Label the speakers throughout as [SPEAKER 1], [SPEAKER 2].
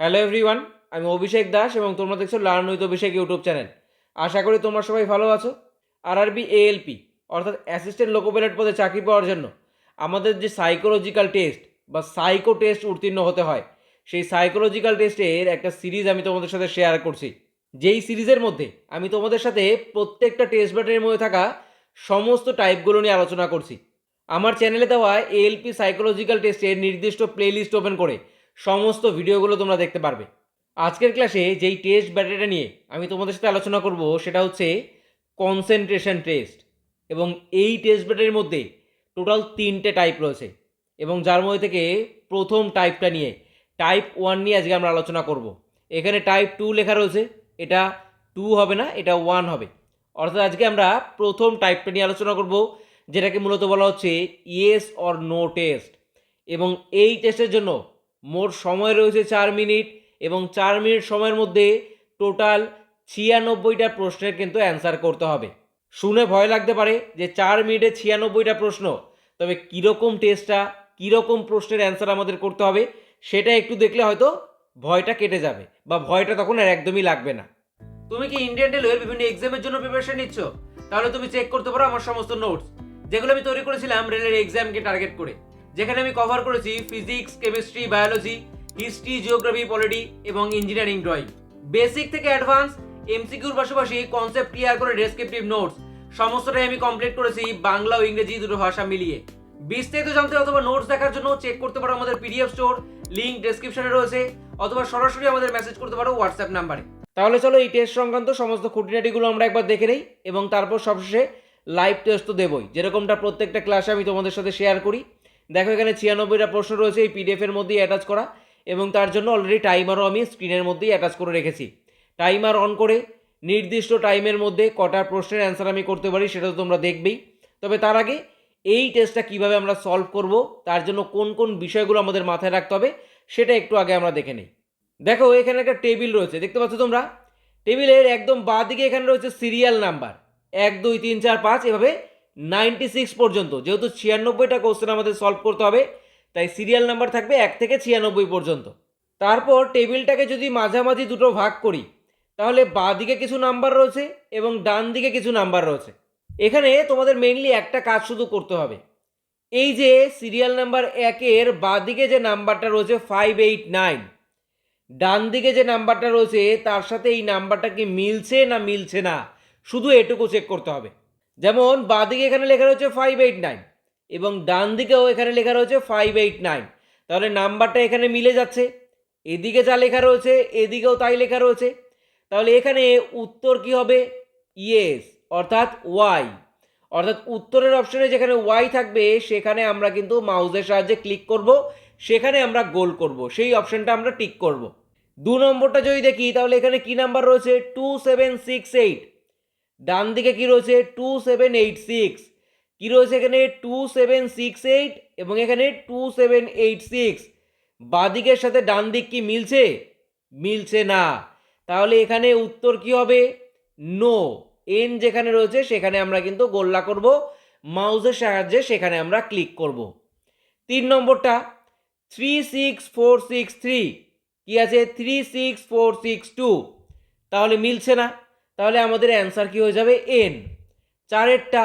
[SPEAKER 1] Hello everyone আমি অভিষেক দাস এবং তোমরা দেখছ learn with Abhishek YouTube channel. আশা করি তোমরা সবাই ভালো আছো। আর আরবি এএলপি অর্থাৎ অ্যাসিস্ট্যান্ট লোকোপাইলট পদে চাকরি পাওয়ার জন্য। আমাদের যে সাইকোলজিক্যাল টেস্ট বা সাইকো টেস্ট উত্তীর্ণ হতে হয়, সেই সাইকোলজিক্যাল টেস্টের একটা সিরিজ আমি তোমাদের সাথে শেয়ার করছি। যেই সিরিজের মধ্যে আমি তোমাদের সাথে প্রত্যেকটা টেস্ট ব্যাটারির মধ্যে থাকা সমস্ত টাইপগুলো নিয়ে আলোচনা করছি। আমার চ্যানেলে দেওয়া এএলপি সাইকোলজিক্যাল টেস্টের নির্দিষ্ট প্লেলিস্ট ওপেন করে সমস্ত ভিডিওগুলো তোমরা দেখতে পারবে। আজকের ক্লাসে যেই টেস্ট ব্যাটারিটা নিয়ে আমি তোমাদের সাথে আলোচনা করব, সেটা হচ্ছে কনসেন্ট্রেশন টেস্ট এবং এই টেস্ট ব্যাটারির মধ্যে টোটাল তিনটে টাইপ রয়েছে এবং যার মধ্যে থেকে প্রথম টাইপটা নিয়ে টাইপ ওয়ান নিয়ে আজকে আমরা আলোচনা করব। এখানে টাইপ টু লেখা রয়েছে, এটা টু হবে না, এটা ওয়ান হবে। অর্থাৎ আজকে আমরা প্রথম টাইপটা নিয়ে আলোচনা করব, যেটাকে মূলত বলা হচ্ছে ইয়েস অর নো টেস্ট এবং এই টেস্টের জন্য মোট সময় রয়েছে চার মিনিট এবং চার মিনিট সময়ের মধ্যে টোটাল ছিয়ানব্বইটা প্রশ্নের কিন্তু অ্যান্সার করতে হবে। শুনে ভয় লাগতে পারে যে চার মিনিটে ছিয়ানব্বইটা প্রশ্ন, তবে কীরকম টেস্টটা, কীরকম প্রশ্নের অ্যান্সার আমাদের করতে হবে, সেটা একটু দেখলে হয়তো ভয়টা কেটে যাবে বা ভয়টা তখন আর একদমই লাগবে না। তুমি কি ইন্ডিয়ান রেলওয়ের বিভিন্ন এক্সামের জন্য প্রিপারেশন নিচ্ছ? তাহলে তুমি চেক করতে পারো আমার সমস্ত নোটস যেগুলো আমি তৈরি করেছিলাম রেলের এক্সামকে টার্গেট করে। যেখানে আমি কভার করেছি physics chemistry biology history geography polity এবং ইঞ্জিনিয়ারিং ড্রয়িং বেসিক থেকে অ্যাডভান্স এমসিকিউর পাশাপাশি কনসেপ্ট ক্লিয়ার করে ডেসক্রিপটিভ নোটস সমস্তটাই আমি কমপ্লিট করেছি বাংলা ও ইংরেজি দুটো ভাষা মিলিয়ে। বিস্তারিত জানতে অথবা নোটস দেখার জন্য চেক করতে পারো আমাদের পিডিএফ স্টোর লিঙ্ক ডেসক্রিপশনে রয়েছে, অথবা সরাসরি আমাদের মেসেজ করতে পারো হোয়াটসঅ্যাপ নাম্বারে তাহলে চলো এই টেস্ট সংক্রান্ত সমস্ত খুঁটিনাটিগুলো আমরা একবার দেখে নেই, এবং তারপর সবশেষে লাইভ টেস্ট তো দেবই, যেরকমটা প্রত্যেকটা ক্লাসে আমি তোমাদের সাথে শেয়ার করি। দেখো, এখানে ছিয়ানব্বইটা প্রশ্ন রয়েছে, এই পিডিএফের মধ্যেই অ্যাটাচ করা। এবং তার জন্য অলরেডি টাইমারও আমি স্ক্রিনের মধ্যেই অ্যাটাচ করে রেখেছি। টাইমার অন করে নির্দিষ্ট টাইমের মধ্যে কটা প্রশ্নের অ্যান্সার আমি করতে পারি, সেটা তো তোমরা দেখবেই। তবে তার আগে এই টেস্টটা কীভাবে আমরা সলভ করব, তার জন্য কোন কোন বিষয়গুলো আমাদের মাথায় রাখতে হবে, সেটা একটু আগে আমরা দেখে নিই। দেখো, এখানে একটা টেবিল রয়েছে, দেখতে পাচ্ছ তোমরা? টেবিলের একদম বাঁ দিকে এখানে রয়েছে সিরিয়াল নাম্বার এক, দুই, তিন, চার, পাঁচ, এভাবে নাইনটি সিক্স পর্যন্ত। যেহেতু ছিয়ানব্বইটা কোশ্চেন আমাদের সলভ করতে হবে, তাই সিরিয়াল নাম্বার থাকবে এক থেকে ছিয়ানব্বই পর্যন্ত। তারপর টেবিলটাকে যদি মাঝামাঝি দুটো ভাগ করি, তাহলে বাঁ দিকে কিছু নাম্বার রয়েছে এবং ডান দিকে কিছু নাম্বার রয়েছে। এখানে তোমাদের মেইনলি একটা কাজ শুধু করতে হবে। এই যে সিরিয়াল নাম্বার একের বাঁ দিকে যে নাম্বারটা রয়েছে ফাইভ এইট নাইন ডান দিকে যে নাম্বারটা রয়েছে, তার সাথে এই নাম্বারটা কি মিলছে না মিলছে না, শুধু এটুকু চেক করতে হবে। যেমন বাঁ দিকে এখানে লেখা রয়েছে ফাইভ এইট নাইন এবং ডান দিকেও এখানে লেখা রয়েছে ফাইভ এইট নাইন তাহলে নাম্বারটা এখানে মিলে যাচ্ছে। এদিকে যা লেখা রয়েছে, এদিকেও তাই লেখা রয়েছে। তাহলে এখানে উত্তর কি হবে? ইয়েস অর্থাৎ ওয়াই অর্থাৎ উত্তরের অপশনে যেখানে ওয়াই থাকবে, সেখানে আমরা কিন্তু মাউসের সাহায্যে ক্লিক করব। সেখানে আমরা গোল করব। সেই অপশনটা আমরা টিক করব। দু নম্বরটা যদি দেখি, তাহলে এখানে কি নাম্বার রয়েছে? টু সেভেন সিক্স এইট ডান দিকে কি রয়েছে? টু সেভেন এইট সিক্স কী রয়েছে এখানে? টু সেভেন সিক্স এইট এবং এখানে টু সেভেন এইট সিক্স বাদিকের সাথে ডান দিক কি মিলছে? মিলছে না। তাহলে এখানে উত্তর কি হবে? নো এন যেখানে রয়েছে, সেখানে আমরা কিন্তু গোল্লা করব। মাউসের সাহায্যে সেখানে আমরা ক্লিক করব। তিন নম্বরটা। Three six four six three কী আছে? Three six four six two তাহলে মিলছে না। তাহলে আমাদের অ্যান্সার কী হয়ে যাবে? N চারেরটা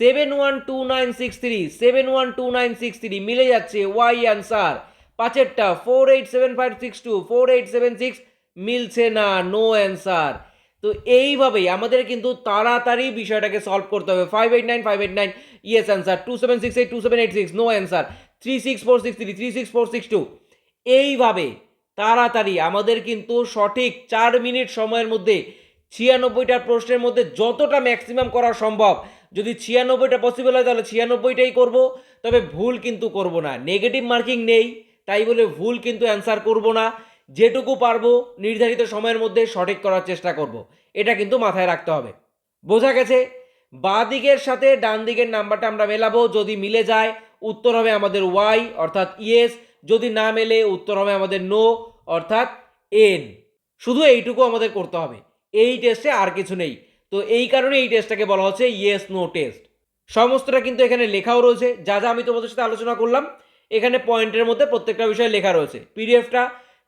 [SPEAKER 1] seven one two nine six three seven one two nine six three মিলে যাচ্ছে Y answer পাঁচেরটা four eight seven five six two four eight seven six মিলছে না নো অ্যান্সার তো এইভাবেই আমাদের কিন্তু তাড়াতাড়ি বিষয়টাকে সলভ করতে হবে। Five eight nine five eight nine yes answer two seven six eight two seven eight six no answer three six four six three three six four six two এইভাবে তাড়াতাড়ি আমাদের কিন্তু সঠিক চার মিনিট সময়ের মধ্যে ছিয়ানব্বইটা প্রশ্নের মধ্যে যতটা ম্যাক্সিমাম করা সম্ভব। যদি ছিয়ানব্বইটা পসিবল হয়, তাহলে ছিয়ানব্বইটাই করব। তবে ভুল কিন্তু করব না। নেগেটিভ মার্কিং নেই, তাই বলে ভুল কিন্তু অ্যান্সার করব না। যেটুকু পারব, নির্ধারিত সময়ের মধ্যে সঠিক করার চেষ্টা করব। এটা কিন্তু মাথায় রাখতে হবে। বোঝা গেছে? বাঁ দিকের সাথে ডান দিকের নাম্বারটা আমরা মেলাবো। যদি মিলে যায়, উত্তর হবে আমাদের ওয়াই অর্থাৎ ইয়েস যদি না মেলে, উত্তর হবে আমাদের নো অর্থাৎ এন শুধু এইটুকু আমাদের করতে হবে। এই টেস্টে আর কিছু নেই। তো এই কারণে এই টেস্টটাকে বলা হচ্ছে ইয়েস নো টেস্ট সমস্তটা কিন্তু এখানে লেখাও রয়েছে। যা যা আমি তোমাদের সাথে আলোচনা করলাম, এখানে পয়েন্টের মধ্যে প্রত্যেকটা বিষয়ে লেখা রয়েছে। পিডিএফটা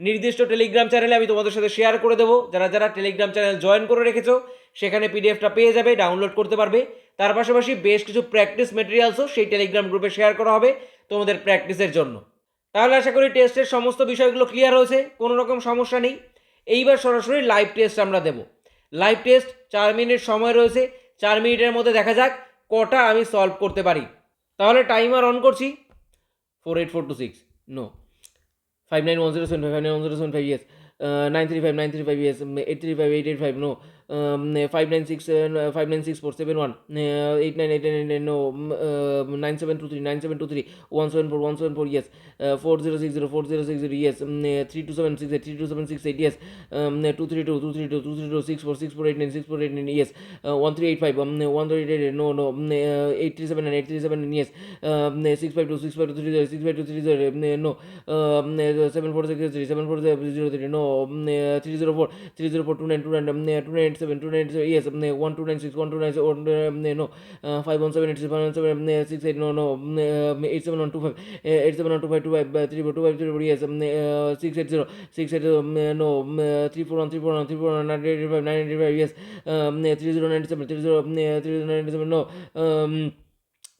[SPEAKER 1] নির্দিষ্ট টেলিগ্রাম চ্যানেলে আমি তোমাদের সাথে শেয়ার করে দেবো। যারা যারা টেলিগ্রাম চ্যানেল জয়েন করে রেখেছো, সেখানে পিডিএফটা পেয়ে যাবে ডাউনলোড করতে পারবে। তার পাশাপাশি বেশ কিছু প্র্যাকটিস মেটেরিয়ালসও সেই টেলিগ্রাম গ্রুপে শেয়ার করা হবে তোমাদের প্র্যাকটিসের জন্য। তাহলে আশা করি টেস্টের সমস্ত বিষয়গুলো ক্লিয়ার হয়েছে, কোনো রকম সমস্যা নেই। এইবার সরাসরি লাইভ টেস্ট আমরা দেব। লাইভ টেস্ট চার মিনিট সময় রয়েছে। চার মিনিটের মধ্যে দেখা যাক কটা আমি সলভ করতে পারি। তাহলে টাইমার অন করছি। Four eight four two six no five nine one zero seven five nine one zero seven five yes nine three five nine three five yes eight three five eight eight five no five nine six five nine six four seven one eight nine eight nine no nine seven two three nine seven two three one seven four one seven four yes four zero six zero four zero six zero yes three two seven six eight three two seven six eight yes two three two two three two two three two six four six four eight nine six four eight nine yes one three eight five one three eight eight no no eight three seven nine eight three seven yes six five two six five two three zero six five two three zero no seven four six three seven four zero three no three zero four three zero four two nine two nine two nine eight seven two nine yes one two nine six one two nine no five one seven eight five one seven six eight no no eight seven one two five eight seven one two five two five three four two five three four yes six eight zero six eight no three four one three four one three four nine eight five nine eight five yes three zero nine seven three zero three zero nine seven no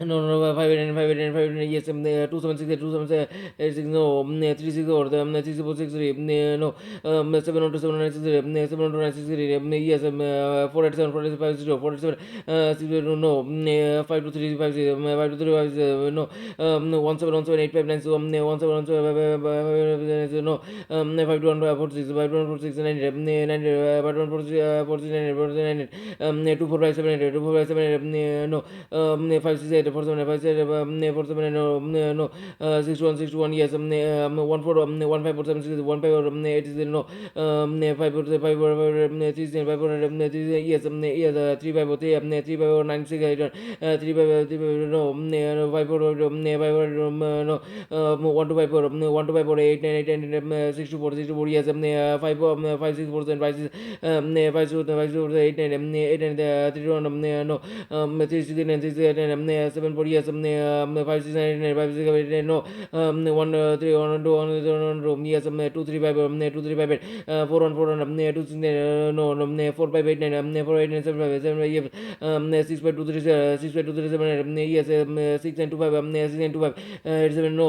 [SPEAKER 1] No, no, no, five eight five eight five eight yes, um, uh, two seven six eight two seven seven eight six no, um, uh, three six four um, six four six three um, uh, no, um, seven one two seven nine six three um, uh, seven one two nine six three um, yes, um, uh, four eight seven four eight five zero four eight seven uh, six zero no, um, uh, five two three five zero um, five two three five zero no, um, no, one seven one seven eight five nine so um, uh, one seven one seven five five five five five no, um, five two one five four six five one four six nine eight um, uh, nine eight uh, five one four six uh, four six nine eight four six nine eight um, uh, two four five seven eight two four five seven eight um, uh, no, um, uh, five six eight four seven five six eight um, four seven no um, no uh, six one six one yes um, um, one four um, one five four seven six one five um, eight zero no um, five four five four five um, three seven five four um, three yes um, yes uh, three five four three um, three five four nine six eight uh, three five three five no um, no five four um, five four um, no um, one two five four um, one two five four eight nine eight ten um, six two four six two four yes um, uh, five um, five six four seven five six um, five two five two eight nine um, eight nine uh, three one um, no um, three six nine six eight nine um, seven four yes five six nine nine five six eight nine no one three one two one one two yes two three five two three five eight four one four one two six nine no four five eight nine four eight nine seven five seven five yes six five two three six five two three seven eight yes six nine two five six nine two five eight seven no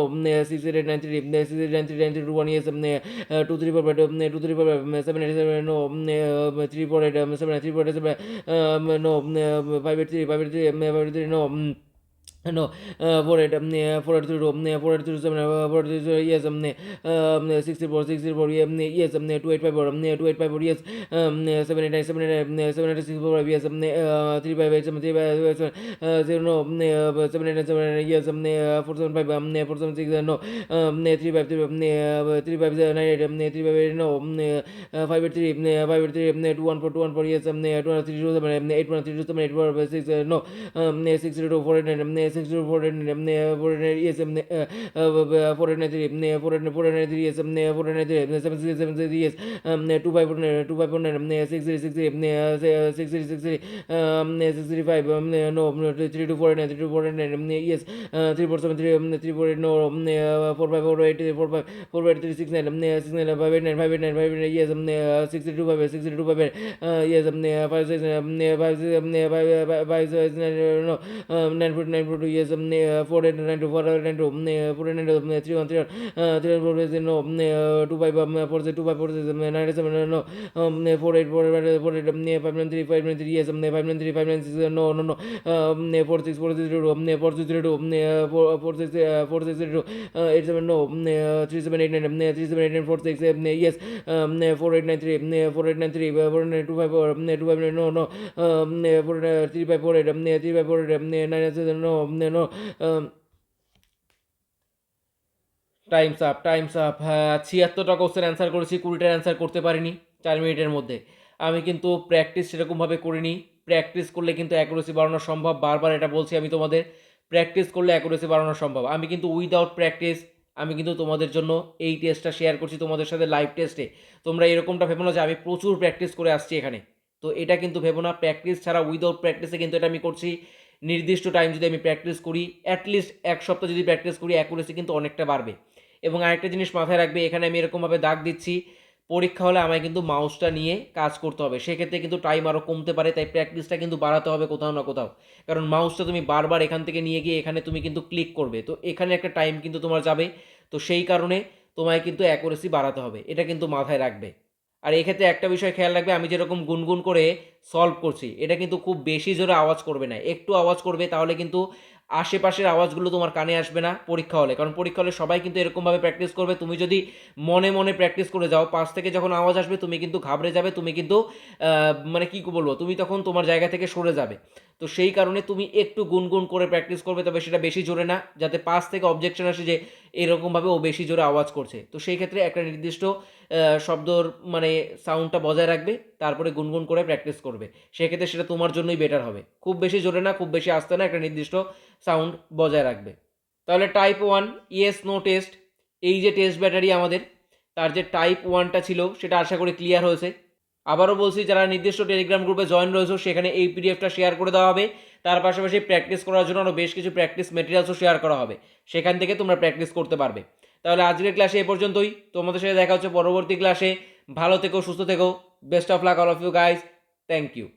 [SPEAKER 1] six eight nine three six eight nine three nine three two one yes two three four two three four seven eight seven no three four eight seven three four eight seven no, uh, 583, 583, 583, no. no uh, for it um, uh, for it through um, for it through some uh, for it through yes um, um 64 64 um, yes um 285 um 285 yes um 789 789 786 yes um uh, 358 um 357 uh, 0 no um, uh, 789 yes um uh, 475 um 476 no um 355 358 um 358 no um 583 um 583 um 214 214 yes um 232 um 813 278 no um 602 489 um foreign foreign yes foreign foreign foreign foreign yes foreign yes seven six seven six yes two by foreign two by foreign six six six six six six six three five no three two foreign three two foreign yes three four seven three three four eight no four five four eight four five four five three six nine six nine five eight nine five eight nine five eight yes six three two five six three two five eight yes five six five six five five five no nine foot nine foot two yes four eight nine two four nine two four nine two three one three three four no two five four six two five four six nine seven no four eight four four eight five nine three five nine three yes five nine three five nine six no no no four six four six two four six three two four six four six three two eight seven no three seven eight nine three seven eight nine four six yes four eight nine three four eight nine three four nine two five four two five nine no no four three five four eight three five four eight nine seven no um, times up times up হ্যাঁ ছিয়াত্তরটা question answer করেছি কুড়িটার answer করতে পারিনি চার মিনিটের মধ্যে। আমি কিন্তু প্র্যাকটিস সেরকমভাবে করিনি। প্র্যাকটিস করলে কিন্তু অ্যাকুরেসি বাড়ানো সম্ভব। বারবার এটা বলছি আমি তোমাদের। প্র্যাকটিস করলে অ্যাকুরেসি বাড়ানো সম্ভব। আমি কিন্তু উইদাউট প্র্যাকটিস আমি কিন্তু তোমাদের জন্য এই টেস্টটা শেয়ার করছি তোমাদের সাথে লাইভ টেস্টে তোমরা এরকমটা ভেবো না যে আমি প্রচুর প্র্যাকটিস করে আসছি এখানে। তো এটা কিন্তু ভেবো না। প্র্যাকটিস ছাড়া উইদাউট প্র্যাকটিসে কিন্তু এটা আমি করছি। নির্দিষ্ট টাইম যদি আমি প্র্যাকটিস করি অ্যাটলিস্ট এক সপ্তাহ যদি প্র্যাকটিস করি অ্যাকুরেসি কিন্তু অনেকটা বাড়বে। এবং আরেকটা জিনিস মাথায় রাখবে, এখানে আমি এরকমভাবে দাগ দিচ্ছি, পরীক্ষা হলে আমায় কিন্তু মাউসটা নিয়ে কাজ করতে হবে। সেক্ষেত্রে কিন্তু টাইম আরও কমতে পারে, তাই প্র্যাকটিসটা কিন্তু বাড়াতে হবে কোথাও না কোথাও। কারণ মাউসটা তুমি বারবার এখান থেকে নিয়ে গিয়ে এখানে তুমি কিন্তু ক্লিক করবে। তো এখানে একটা টাইম কিন্তু তোমার যাবে। তো সেই কারণে তোমায় কিন্তু অ্যাকুরেসি বাড়াতে হবে। এটা কিন্তু মাথায় রাখবে। আর এক্ষেত্রে একটা বিষয় খেয়াল রাখবে, আমি যেরকম গুনগুন করে সলভ করছি, এটা কিন্তু খুব বেশি জোরে আওয়াজ করবে না। একটু আওয়াজ করবে, তাহলে কিন্তু আশেপাশের আওয়াজগুলো তোমার কানে আসবে না পরীক্ষা হলে। কারণ পরীক্ষা হলে সবাই কিন্তু এরকমভাবে প্র্যাকটিস করবে। তুমি যদি মনে মনে প্র্যাকটিস করে যাও, পাশ থেকে যখন আওয়াজ আসবে, তুমি কিন্তু ঘাবড়ে যাবে, তুমি কিন্তু মানে কী বলব, তুমি তখন তোমার জায়গা থেকে সরে যাবে। তো সেই কারণে তুমি একটু গুনগুন করে প্র্যাকটিস করবে, তবে সেটা বেশি জোরে না, যাতে পাশ থেকে অবজেকশন আসে যে এরকমভাবে ও বেশি জোরে আওয়াজ করছে। তো সেই ক্ষেত্রে একটা নির্দিষ্ট শব্দর মানে সাউন্ডটা বজায় রাখবে, তারপরে গুনগুন করে প্র্যাকটিস করবে। সেক্ষেত্রে সেটা তোমার জন্যই বেটার হবে। খুব বেশি জোরে না, খুব বেশি আসতে না, একটা নির্দিষ্ট সাউন্ড বজায় রাখবে। তাহলে type one yes no test এই যে টেস্ট ব্যাটারি আমাদের, তার যে টাইপ ওয়ানটা ছিল, সেটা আশা করি ক্লিয়ার হয়েছে। আবারও বলছি, যারা নির্দিষ্ট টেলিগ্রাম গ্রুপে জয়েন রয়েছে, সেখানে এই পিডিএফটা শেয়ার করে দেওয়া হবে। তার পাশাপাশি প্র্যাকটিস করার জন্য আরও বেশ কিছু প্র্যাকটিস মেটেরিয়ালসও শেয়ার করা হবে। সেখান থেকে তোমরা প্র্যাকটিস করতে পারবে। তাহলে আজকের ক্লাসে এ পর্যন্তই। তোমাদের সাথে দেখা হচ্ছে পরবর্তী ক্লাসে ভালো থেকো, সুস্থ থেকো। Best of luck all of you guys thank you